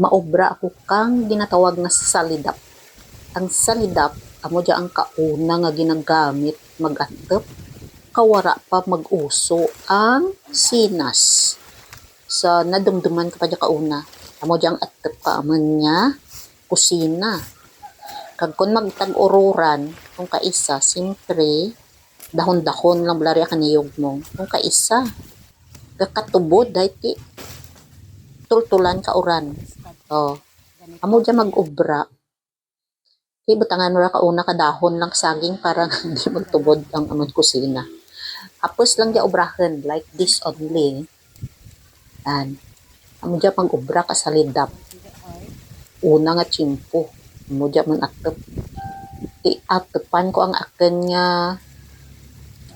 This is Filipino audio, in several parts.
maobra ako kang ginatawag na salidap. Ang salidap, amo dya ang kauna nga ginagamit mag-antep, kawara pa mag-uso ang sinas. Sa nadumduman ka pa dya kauna, amo dya ang atep ka aman niya, kusina. Kag kung magtag-ururan, kung kaisa, simpre, dahon-dahon lang blarya kaniyog mo. Kung kaisa, kakatubod, dahil ti, tultulan ka uran. Oh. Amo dyan mag-ubra. Kaya butangan ra kauna ka dahon lang saging para hindi magtubod ang amon kusina. Tapos lang dyan ubrahan, like this only. Yan. Amo dyan mag-ubra ka sa lidap. Una nga chimpo. Amo dyan man atep. I-atepan ko ang akin nga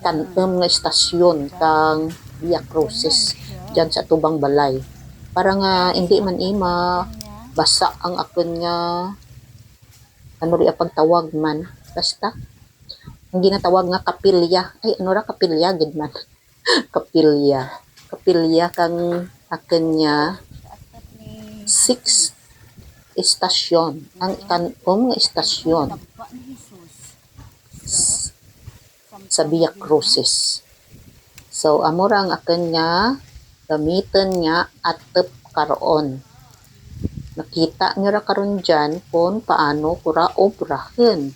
kanem nga estasyon kang Via Crucis dyan sa Tubang Balay. Para nga hindi man ima basa ang akin nga ano rin pagtawag man. Basta, ang ginatawag nga kapilya. Ay, ano ra kapilya, gid man. kapilya. Kapilya kang akin nga six estasyon. Ang ikanom nga estasyon sa Via Crucis. So, amo ra ang akin nga gamitin nga atep karoon. Nakita nyo ra karon dyan kung paano kura obrahin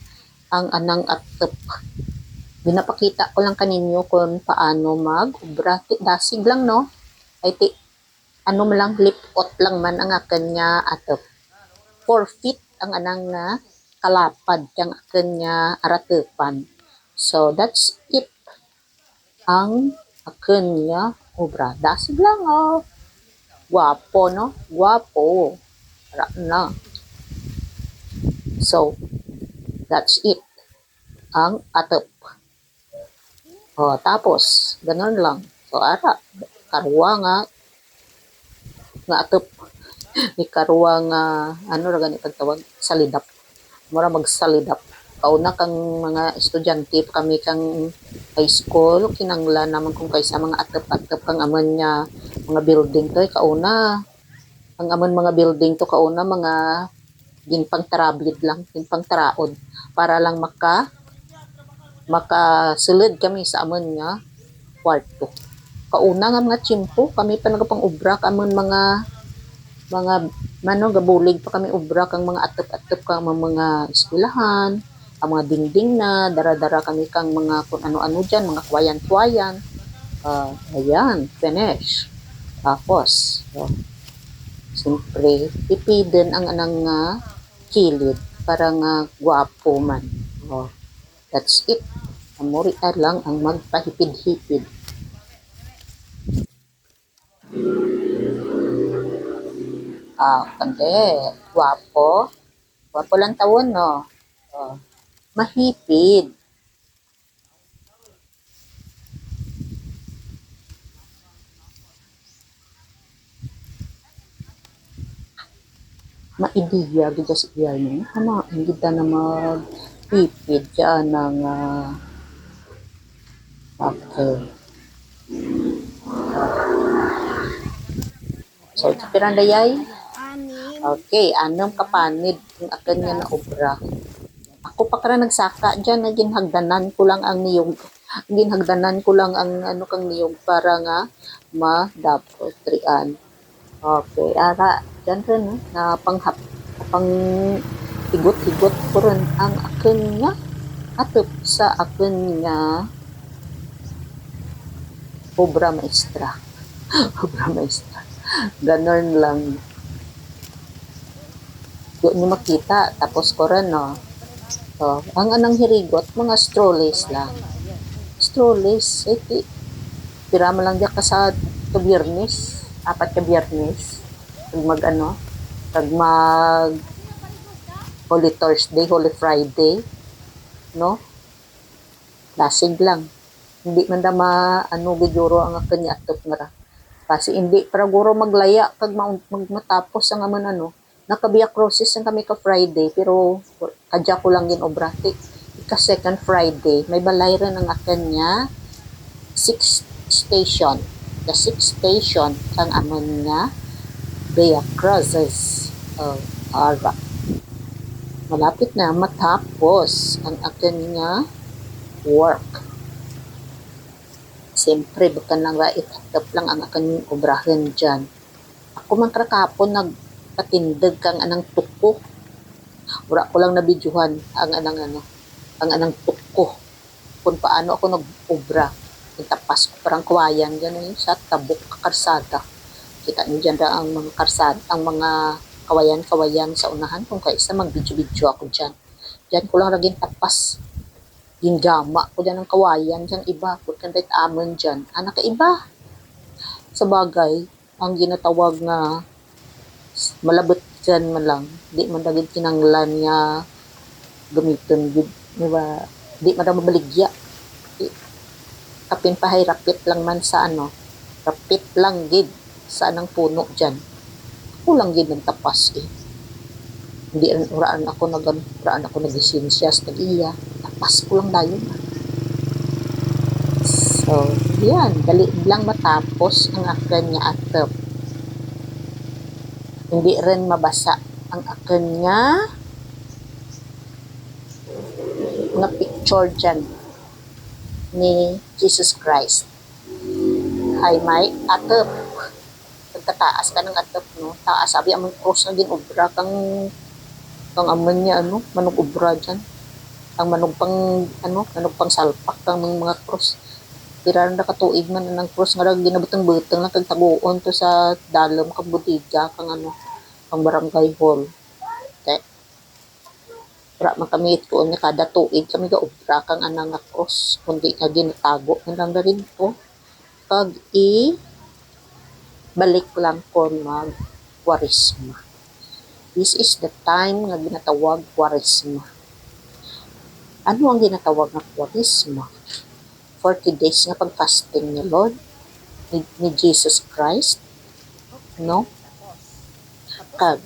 ang anang atep. Binapakita ko lang kaninyo kung paano mag-obra. Dasig lang, no? Ay, ti, ano mo lang, lipot lang man ang akin nga atep. 4 feet ang anang nga kalapad kang akin nga aratepan. So, that's it. Ang akin nga obra. Dasig lang, oh. Guwapo, no? Guwapo. Ra na. So, that's it. Ang atep. O, tapos, ganun lang. So, ara, karwa nga, nga atep. May karwa nga, ano ra gani pagtawag? Salidap. Mura magsalidap. Kauna kang mga estudyante, kami kang high school, kinangla naman kung kaysa mga atep-atep kang aman niya, mga building to, eh, kauna, ang aman mga building to kauna mga ginpang tarablid lang, ginpang taraod para lang maka makasulod kami sa amon nga kwarto. Kauna nga mga chimpo, kami pa nagapang ubra amon mga mga mano gabulig pa kami ubra kang mga atep-atep kang mga, mga eskwelahan, ang mga dingding na, dara-dara kami kang mga kung ano-ano dyan, mga kwayan-kwayan. Ah, ayan, finish. Tapos, so, Siyempre, pipidin ang anang nga kilid para nga gwapo man. Oh, that's it. Amori lang ang magpahipid-hipid. Ah, kante, gwapo. Gwapo lang tawon, no? Oh, mahipid. maidiya gid sa iya ni ama hindi ta na magpipid dyan ng uh, okay. So piranda yay okay anong kapanid kung akan nga na obra ako pa kara nagsaka dyan na ginhagdanan ko lang ang niyog ginhagdanan ko lang ang ano kang niyog para nga ma-double trian Okay, ara, dyan rin, no? na panghap, pang higot-higot ko rin ang akin nga atop sa akin nga obra maestra. obra maestra. Ganon lang. Doon nyo makita, tapos ko rin, no? So, ang anang hirigot, mga strollies lang. Strollies, eh, ti, tira mo lang diya ka sa to biyernes apat ka biyernes pag mag ano pag mag Holy Thursday, Holy Friday no? Lasig lang. Hindi man da ano biguro ang kanya atop na ra kasi hindi para guro maglaya pag ma- magmatapos ang aman ano nakabiya crosses ang kami ka Friday pero kadya ko lang gin obra ika second Friday may balay rin ang akan niya sixth station the sixth station kang amon nga Via Crucis Oh, ara. Malapit na matapos ang akin nga work. Siyempre, baka nang raitap lang ang akin obrahan dyan. Ako man kakapon nagpatindag kang anang tuko. Wala ko lang nabidyuhan ang anang ano, ang anang tuko. Kung paano ako nag-obra. Tapas ko parang kawayan gano'n sa tabok karsada. Kita niyo dyan ang mga karsada, ang mga kawayan-kawayan sa unahan kung kaisa mag-video-video ako dyan. Dyan ko lang raging tapas. Gingama ko dyan ng kawayan dyan iba. Kung kanday amon dyan. Anak ka iba. Sa bagay, ang ginatawag nga malabot dyan man lang. Di man dagid kinanglan nga gamiton gud. Di ba? Di man daw mabaligya. Kapin pahay rapit lang man sa ano. Rapit lang gid sa anang puno dyan. Ako lang gid nagtapas eh. Hindi uraan ako nag uraan ako nag-sinsiyas nag-iya. Tapas ko lang dayon. So, yan. Dali lang matapos ang akin nga atap. Hindi rin mabasa ang akin nga nga picture dyan ni Jesus Christ. Hi, Mike. Atap. Pagkataas ka ng atap, no? Taas. Sabi, among cross na ginobra kang kang amon niya, ano? Manog obra dyan. Ang manog pang, ano? Manog pang salpak kang mga cross. Tira na katuig man ng cross nga rin ginabutang-butang na kagtaguon to sa dalom kang budiga kang ano kang barangay hall. Kay Wala man kami ko niya kada tuig kami ga obra kang anang nga cross kundi nga ginatago man lang rin ko. Pag i balik lang ko mag warisma. This is the time nga ginatawag warisma. Ano ang ginatawag na warisma? 40 days nga pag-fasting ni Lord, ni, ni Jesus Christ, no? Kag,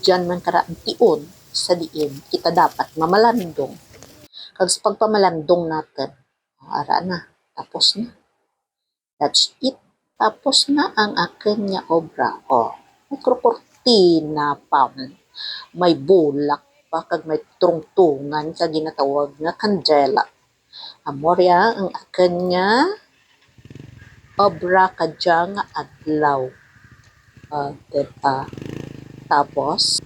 dyan man karaan tiun sa diin, kita dapat mamalandong. Kag sa pagpamalandong natin, ara na, tapos na. That's it. Tapos na ang akin nga obra. O, may krokortina pa. May bulak pa, kag may trungtungan sa ginatawag nga kandela. Amorya ang akin nga obra kadya nga adlaw. Uh, diba? Tapos,